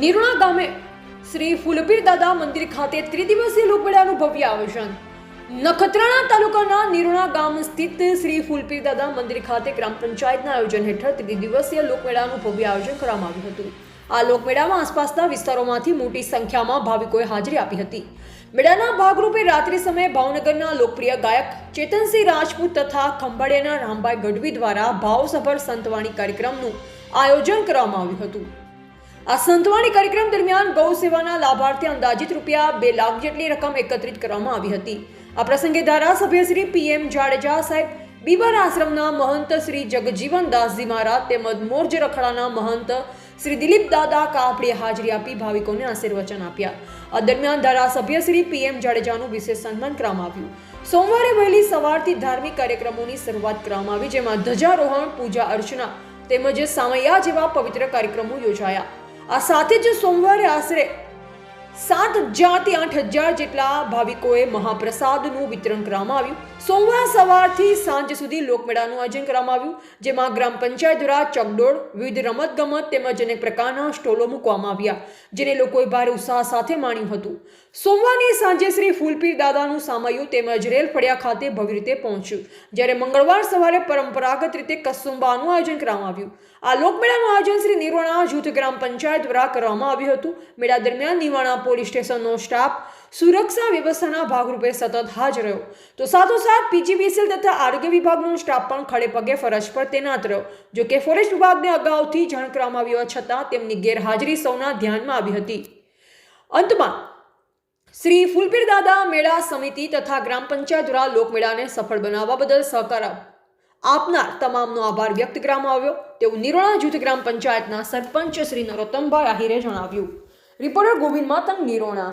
નિરોણા ગામે શ્રી ફૂલપીર દાદા મંદિર ખાતે ત્રિદિવસીય લોકમેળાનું ભવ્ય આયોજન નખત્રાણા તાલુકાના નિરુણા ગામ સ્થિત શ્રી ફૂલપીર દાદા મંદિર ખાતે ગ્રામ પંચાયતના આયોજન હેઠળ ત્રિદિવસીય લોકમેળાનું ભવ્ય આયોજન કરવામાં આવ્યું હતું. આ લોકમેળામાં આસપાસના વિસ્તારોમાંથી મોટી સંખ્યામાં ભાવિકોએ હાજરી આપી હતી. મેળાના ભાગરૂપે રાત્રિ સમયે ભાવનગરના લોકપ્રિય ગાયક ચેતનસિંહ રાજપૂત તથા ખંભાળિયાના રામભાઈ ગઢવી દ્વારા ભાવસભર સંતવાણી કાર્યક્રમનું આયોજન કરવામાં આવ્યું હતું. આ સંતવાણી કાર્યક્રમ દરમિયાન ગૌ સેવાના લાભાર્થે અંદાજિત રૂપિયા બે લાખ જેટલી રકમ એકત્રિત કરવામાં આવી હતી. આ પ્રસંગે ધારાસભ્ય શ્રી પીએમ જાડેજા સાહેબ બીબર આશ્રમના મહંત શ્રી જગજીવન દાસજી મહારાજ તેમજ મોરજ રખડાના મહંત શ્રી દિલીપ દાદા કાપડીએ હાજરી આપી ભાવિકોને આશીર્વચન આપ્યા. આ દરમિયાન ધારાસભ્ય શ્રી પીએમ જાડેજાનું વિશેષ સન્માન કરવામાં આવ્યું. સોમવારે વહેલી સવારથી ધાર્મિક કાર્યક્રમોની શરૂઆત કરવામાં આવી, જેમાં ધ્વજારોહણ, પૂજા અર્ચના તેમજ સામૈયા જેવા પવિત્ર કાર્યક્રમો યોજાયા. આ સાથે જ સોમવારે આશરે સાત હજારથી આઠ હજાર જેટલા ભાવિકોએ મહાપ્રસાદનું વિતરણ કરવામાં આવ્યું. સોમવાર સવારથી સાંજ સુધી લોકમેળાનું આયોજન કરવામાં આવ્યું, જેમાં ગ્રામ પંચાયત દ્વારા ચકડોળ, વિવિધ રમતગમત તેમજ અનેક પ્રકારના સ્ટોલો મૂકવામાં આવ્યા, જેને લોકોએ ભારે ઉત્સાહ સાથે માણ્યું હતું. સોમવારની સાંજે શ્રી ફૂલપીર દાદાનું સામયું તેમજ રેલ ફળિયા ખાતે ભવ્ય રીતે પહોંચ્યું, જ્યારે મંગળવાર સવારે પરંપરાગત રીતે કસુંબાનું આયોજન કરવામાં આવ્યું. આ લોકમેળાનું આયોજન શ્રી નિર્વાણા જૂથ ગ્રામ પંચાયત દ્વારા કરવામાં આવ્યું હતું. મેળા દરમિયાન નિવાણા પોલીસ સ્ટેશનનો સ્ટાફ સુરક્ષા વ્યવસ્થાના ભાગરૂપે સતત હાજર રહ્યો. તો સાથોસાથ પીજીવીસીએલ તથા આરોગ્ય વિભાગનો સ્ટાફ પણ ખડે પગે ફરજ પર તૈનાત રહ્યો. જો કે ફોરેસ્ટ વિભાગને અગાઉથી જાણ કરવામાં આવ્યો છતાં તેમની ગેરહાજરી સૌના ધ્યાનમાં આવી હતી. અંતમાં શ્રી ફૂલપીર દાદા મેળા સમિતિ તથા ગ્રામ પંચાયત દ્વારા લોકમેળાને સફળ બનાવવા બદલ સહકાર આપનાર તમામનો આભાર વ્યક્ત કરવામાં આવ્યો. તેવું નિરોણા જૂથ ગ્રામ પંચાયતના સરપંચ શ્રી નરોત્તમભાઈ આહિરે જણાવ્યું. રિપોર્ટર ગોવિંદ માતંગ, નિરોણા.